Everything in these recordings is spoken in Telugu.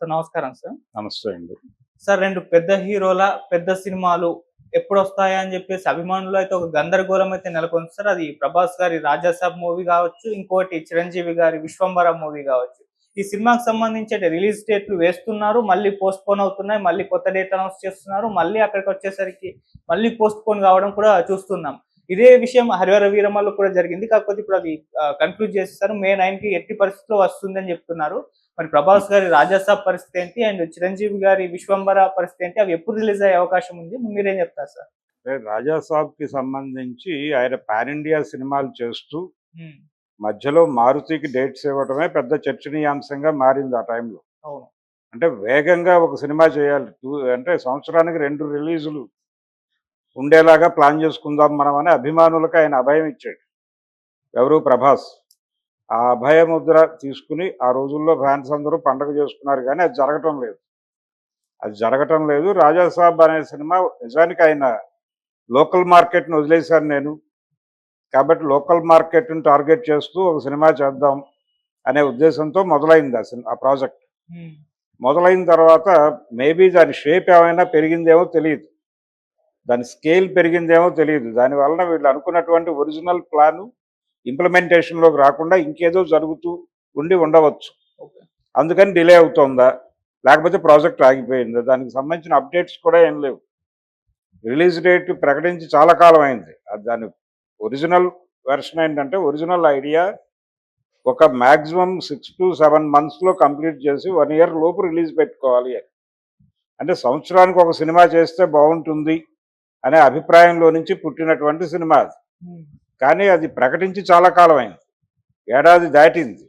సార్ నమస్కారం సార్. నమస్తే అండి. సార్ రెండు పెద్ద హీరోల పెద్ద సినిమాలు ఎప్పుడు వస్తాయా అని చెప్పేసి అభిమానులు అయితే ఒక గందరగోళం అయితే నెలకొంది సార్. అది ప్రభాస్ గారి రాజాసాబ్ మూవీ కావచ్చు ఇంకోటి చిరంజీవి గారి విశ్వంబర మూవీ కావచ్చు. ఈ సినిమాకి సంబంధించి రిలీజ్ డేట్లు వేస్తున్నారు మళ్ళీ పోస్ట్ పోన్ అవుతున్నాయి మళ్ళీ కొత్త డేట్ అనౌన్స్ చేస్తున్నారు మళ్ళీ అక్కడికి వచ్చేసరికి మళ్ళీ పోస్ట్ పోన్ కావడం కూడా చూస్తున్నాం. ఇదే విషయం హరిహర వీరమల్లో కూడా జరిగింది. కాకపోతే ఇప్పుడు అది కన్క్లూడ్ చేసేసారు మే నైన్కి ఎట్టి పరిస్థితిలో వస్తుందని చెప్తున్నారు. మరి ప్రభాస్ గారి రాజాసాబ్ పరిస్థితి ఏంటి? అండ్ చిరంజీవి గారి విశ్వంబర పరిస్థితి ఏంటి? అవి ఎప్పుడు రిలీజ్ అయ్యే అవకాశం ఉంది? మీరేం చెప్తారు సార్? రాజాసాబ్కి సంబంధించి ఆయన పాన్ ఇండియా సినిమాలు చేస్తూ ఉమ్, మధ్యలో మారుతికి డేట్స్ ఇవ్వడమే పెద్ద చర్చనీయాంశంగా మారింది ఆ టైంలో. అంటే వేగంగా ఒక సినిమా చేయాలి. టూ అంటే సంవత్సరానికి రెండు రిలీజులు ఉండేలాగా ప్లాన్ చేసుకుందాం మనం అని అభిమానులకు ఆయన అభయం ఇచ్చాడు. ఎవరు? ప్రభాస్. ఆ అభయ ముద్ర తీసుకుని ఆ రోజుల్లో ఫ్యాన్స్ అందరూ పండగ చేసుకున్నారు కానీ అది జరగటం లేదు. అది జరగటం లేదు. రాజాసాబ్ అనే సినిమా నిజానికి ఆయన లోకల్ మార్కెట్ని వదిలేశాను నేను. కాబట్టి లోకల్ మార్కెట్ని టార్గెట్ చేస్తూ ఒక సినిమా చేద్దాం అనే ఉద్దేశంతో మొదలైంది ఆ సినిమా ఆ ప్రాజెక్ట్. మొదలైన తర్వాత మేబీ దాని షేప్ ఏమైనా పెరిగిందేమో తెలియదు. దాని స్కేల్ పెరిగిందేమో తెలియదు. దాని వలన వీళ్ళు అనుకున్నటువంటి ఒరిజినల్ ప్లాను ఇంప్లిమెంటేషన్లోకి రాకుండా ఇంకేదో జరుగుతూ ఉండి ఉండవచ్చు. అందుకని డిలే అవుతోందా? లేకపోతే ప్రాజెక్ట్ ఆగిపోయిందా? దానికి సంబంధించిన అప్డేట్స్ కూడా ఏం లేవు. రిలీజ్ డేట్ ప్రకటించి చాలా కాలం అయింది. అది దాని ఒరిజినల్ వెర్షన్ ఏంటంటే ఒరిజినల్ ఐడియా ఒక మ్యాక్సిమం సిక్స్ టు సెవెన్ మంత్స్లో కంప్లీట్ చేసి వన్ ఇయర్ లోపు రిలీజ్ పెట్టుకోవాలి అని. అంటే సంవత్సరానికి ఒక సినిమా చేస్తే బాగుంటుంది అనే అభిప్రాయంలో నుంచి పుట్టినటువంటి సినిమా అది. కానీ అది ప్రకటించి చాలా కాలం అయింది ఏడాది దాటింది.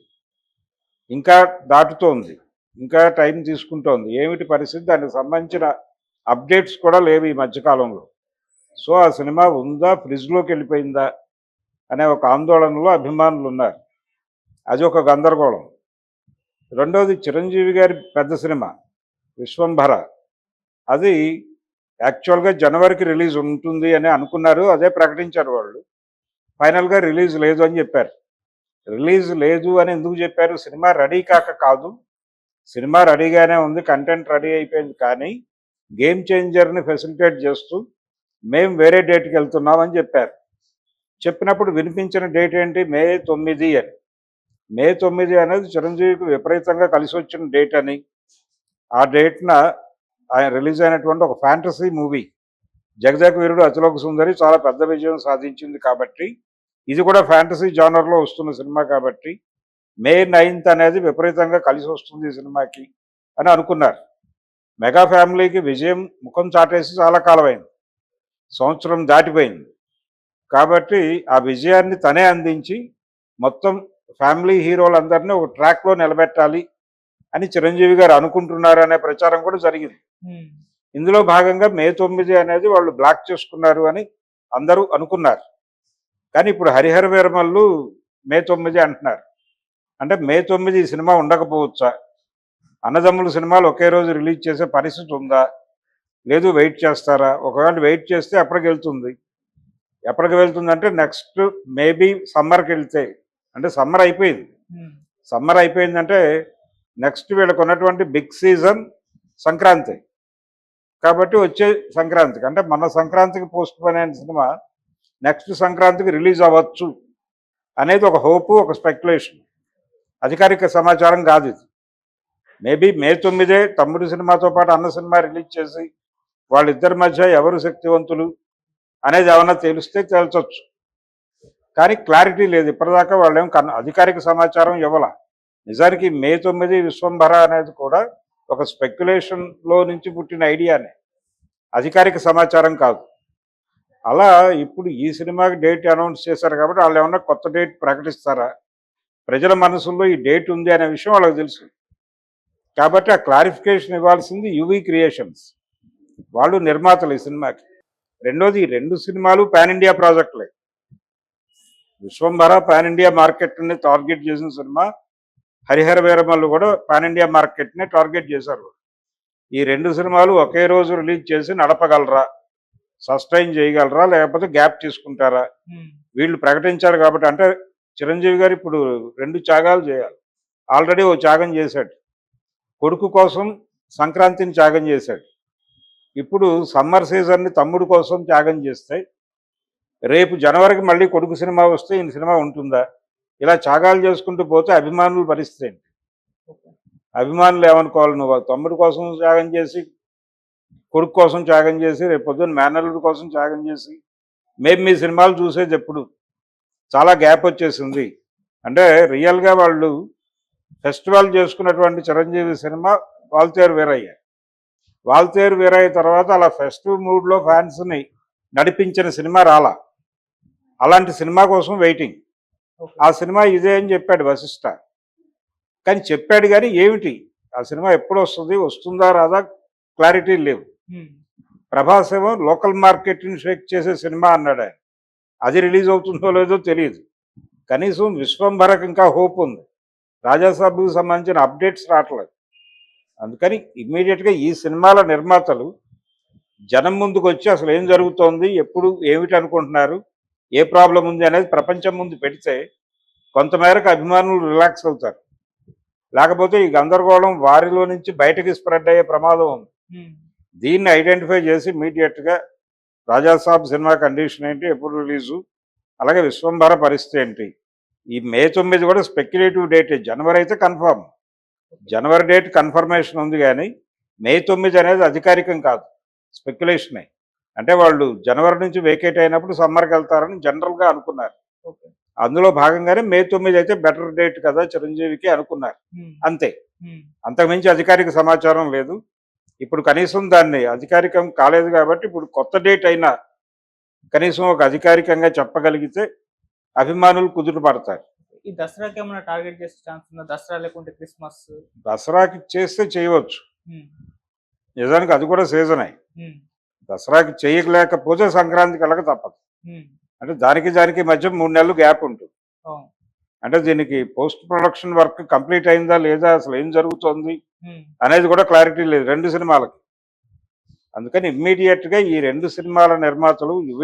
ఇంకా దాటుతోంది. ఇంకా టైం తీసుకుంటోంది. ఏమిటి పరిస్థితి? దానికి సంబంధించిన అప్డేట్స్ కూడా లేవు ఈ మధ్యకాలంలో సో ఆ సినిమా ఉందా? ఫ్రిడ్జ్లోకి వెళ్ళిపోయిందా? అనే ఒక ఆందోళనలో అభిమానులు ఉన్నారు. అది ఒక గందరగోళం. రెండవది చిరంజీవి గారి పెద్ద సినిమా విశ్వంభర అది యాక్చువల్గా జనవరికి రిలీజ్ ఉంటుంది అని అనుకున్నారు. అదే ప్రకటించారు వాళ్ళు. ఫైనల్గా రిలీజ్ లేదు అని చెప్పారు. రిలీజ్ లేదు అని ఎందుకు చెప్పారు? సినిమా రెడీ కాక కాదు. సినిమా రెడీగానే ఉంది కంటెంట్ రెడీ అయిపోయింది కానీ గేమ్ చేంజర్ని ఫెసిలిటేట్ చేస్తూ మేము వేరే డేట్కి వెళ్తున్నాం అని చెప్పారు. చెప్పినప్పుడు వినిపించిన డేట్ ఏంటి? మే తొమ్మిది అని. మే తొమ్మిది అనేది చిరంజీవికి విపరీతంగా కలిసి వచ్చిన డేట్ అని. ఆ డేట్న ఆయన రిలీజ్ అయినటువంటి ఒక ఫ్యాంటసీ మూవీ జగజగ వీరుడు అతిలోక సుందరి చాలా పెద్ద విజయం సాధించింది కాబట్టి ఇది కూడా ఫ్యాంటసీ జానర్లో వస్తున్న సినిమా కాబట్టి మే నైన్త్ అనేది విపరీతంగా కలిసి వస్తుంది ఈ సినిమాకి అని అనుకున్నారు. మెగా ఫ్యామిలీకి విజయం ముఖం చాటేసి చాలా కాలమైంది. సంవత్సరం దాటిపోయింది. కాబట్టి ఆ విజయాన్ని తనే అందించి మొత్తం ఫ్యామిలీ హీరోలందరినీ ఒక ట్రాక్లో నిలబెట్టాలి అని చిరంజీవి గారు అనుకుంటున్నారు అనే ప్రచారం కూడా జరిగింది. ఇందులో భాగంగా మే తొమ్మిది అనేది వాళ్ళు బ్లాక్ చేసుకున్నారు అని అందరూ అనుకున్నారు. కానీ ఇప్పుడు హరిహర వీరమల్లు మే తొమ్మిది అంటున్నారు. అంటే మే తొమ్మిది ఈ సినిమా ఉండకపోవచ్చా? అన్నదమ్ముల సినిమాలు ఒకే రోజు రిలీజ్ చేసే పరిస్థితి ఉందా? లేదు వెయిట్ చేస్తారా? ఒకవేళ వెయిట్ చేస్తే ఎప్పటికి వెళ్తుంది? ఎప్పటికి వెళ్తుంది అంటే నెక్స్ట్ మేబీ సమ్మర్కి వెళ్తే. అంటే సమ్మర్ అయిపోయింది. సమ్మర్ అయిపోయిందంటే నెక్స్ట్ వీళ్ళకు ఉన్నటువంటి బిగ్ సీజన్ సంక్రాంతి. కాబట్టి వచ్చే సంక్రాంతికి. అంటే మన సంక్రాంతికి పోస్ట్ పోన్ అయిన సినిమా నెక్స్ట్ సంక్రాంతికి రిలీజ్ అవ్వచ్చు అనేది ఒక హోపు ఒక స్పెక్యులేషన్. అధికారిక సమాచారం కాదు ఇది. మేబీ మే తొమ్మిదే తమ్ముడు సినిమాతో పాటు అన్న సినిమా రిలీజ్ చేసి వాళ్ళిద్దరి మధ్య ఎవరు శక్తివంతులు అనేది ఏమన్నా తెలిస్తే తేల్చొచ్చు. కానీ క్లారిటీ లేదు. ఇప్పటిదాకా వాళ్ళు ఏం కన్ అధికారిక సమాచారం ఇవ్వాల. నిజానికి మే తొమ్మిది విశ్వంభర అనేది కూడా ఒక స్పెక్యులేషన్లో నుంచి పుట్టిన ఐడియానే. అధికారిక సమాచారం కాదు. అలా ఇప్పుడు ఈ సినిమాకి డేట్ అనౌన్స్ చేశారు కాబట్టి వాళ్ళు ఏమన్నా కొత్త డేట్ ప్రకటిస్తారా? ప్రజల మనసుల్లో ఈ డేట్ ఉంది అనే విషయం వాళ్ళకి తెలుసు. కాబట్టి ఆ క్లారిఫికేషన్ ఇవ్వాల్సింది యువీ క్రియేషన్స్. వాళ్ళు నిర్మాతలు ఈ సినిమాకి. రెండోది ఈ రెండు సినిమాలు పాన్ ఇండియా ప్రాజెక్టులే. విశ్వంభర పాన్ ఇండియా మార్కెట్ని టార్గెట్ చేసిన సినిమా. హరిహర వీరమల్లు కూడా పాన్ ఇండియా మార్కెట్ని టార్గెట్ చేశారు. ఈ రెండు సినిమాలు ఒకే రోజు రిలీజ్ చేసి నడపగలరా? సస్టైన్ చేయగలరా? లేకపోతే గ్యాప్ తీసుకుంటారా? వీళ్ళు ప్రకటించారు కాబట్టి అంటే చిరంజీవి గారు ఇప్పుడు రెండు త్యాగాలు చేయాలి. ఆల్రెడీ ఓ త్యాగం చేశాడు. కొడుకు కోసం సంక్రాంతిని త్యాగం చేశాడు. ఇప్పుడు సమ్మర్ సీజన్ని తమ్ముడు కోసం త్యాగం చేస్తే రేపు జనవరికి మళ్ళీ కొడుకు సినిమా వస్తే ఈయన సినిమా ఉంటుందా? ఇలా త్యాగాలు చేసుకుంటూ పోతే అభిమానుల పరిస్థితి ఏంటి. అభిమానులు ఏమనుకోవాలి? నువ్వు తమ్ముడు కోసం త్యాగం చేసి కొడుకు కోసం త్యాగం చేసి రేపు పొద్దున్న మేనల్లుడి కోసం త్యాగం చేసి మేము మీ సినిమాలు చూసేది ఎప్పుడు? చాలా గ్యాప్ వచ్చేసింది. అంటే రియల్గా వాళ్ళు ఫెస్టివల్ చేసుకున్నటువంటి చిరంజీవి సినిమా వాల్తేరు వీరయ్య. వాల్తేరు వీరయ్య తర్వాత అలా ఫెస్టివ్ మూడ్లో ఫ్యాన్స్ని నడిపించిన సినిమా రాలా. అలాంటి సినిమా కోసం వెయిటింగ్. ఆ సినిమా ఇదే అని చెప్పాడు వశిష్ట. కానీ చెప్పాడు కానీ ఏమిటి? ఆ సినిమా ఎప్పుడు వస్తుంది? వస్తుందా? రాదా? క్లారిటీ లేవు. ప్రభాస్ ఏమో లోకల్ మార్కెట్ని షేక్ చేసే సినిమా అన్నాడు ఆయన. అది రిలీజ్ అవుతుందో లేదో తెలియదు కనీసం విశ్వంభరకు ఇంకా హోప్ ఉంది. రాజాసాబ్కి సంబంధించిన అప్డేట్స్ రావట్లేదు. అందుకని ఇమ్మీడియట్గా ఈ సినిమాల నిర్మాతలు జనం ముందుకు వచ్చి అసలు ఏం జరుగుతోంది ఎప్పుడు ఏమిటి అనుకుంటున్నారు ఏ ప్రాబ్లం ఉంది అనేది ప్రపంచం ముందు పెడితే కొంతమేరకు అభిమానులు రిలాక్స్ అవుతారు. లేకపోతే ఈ గందరగోళం వారిలో నుంచి బయటకి స్ప్రెడ్ అయ్యే ప్రమాదం ఉంది. దీన్ని ఐడెంటిఫై చేసి ఇమీడియట్గా రాజాసాబ్ సినిమా కండిషన్ ఏంటి ఎప్పుడు రిలీజు అలాగే విశ్వంభర పరిస్థితి ఏంటి? ఈ మే తొమ్మిది కూడా స్పెక్యులేటివ్ డేట్ జనవరి అయితే కన్ఫర్మ్ జనవరి డేట్ కన్ఫర్మేషన్ ఉంది కానీ మే తొమ్మిది అనేది అధికారికం కాదు. స్పెక్యులేషనే అంటే వాళ్ళు జనవరి నుంచి వేకేట్ అయినప్పుడు సమ్మర్కి వెళ్తారని జనరల్గా అనుకున్నారు. అందులో భాగంగానే మే తొమ్మిది అయితే బెటర్ డేట్ కదా చిరంజీవికి అనుకున్నారు. అంతే. అంతకుమించి అధికారిక సమాచారం లేదు. ఇప్పుడు కనీసం దాన్ని అధికారికం కాలేదు కాబట్టి ఇప్పుడు కొత్త డేట్ అయినా కనీసం ఒక అధికారికంగా చెప్పగలిగితే అభిమానులు కుదుట పడతారు ఈ దసరాకి ఏమైనా టార్గెట్ చేసే ఛాన్స్ ఉందా దసరా లేకుంటే క్రిస్మస్ దసరాకి చేస్తే చేయవచ్చు. నిజానికి అది కూడా సీజనే ఉమ్. దసరాకి చేయలేకపోతే సంక్రాంతికి వెళ్ళక తప్పదు. అంటే దానికి దానికి మధ్య మూడు నెలలు గ్యాప్ ఉంటుంది. అంటే దీనికి పోస్ట్ ప్రొడక్షన్ వర్క్ కంప్లీట్ అయిందా లేదా అసలు ఏం జరుగుతోంది. అనేది కూడా క్లారిటీ లేదు రెండు సినిమాలకి అందుకని ఇమ్మీడియట్గా ఈ రెండు సినిమాల నిర్మాతలు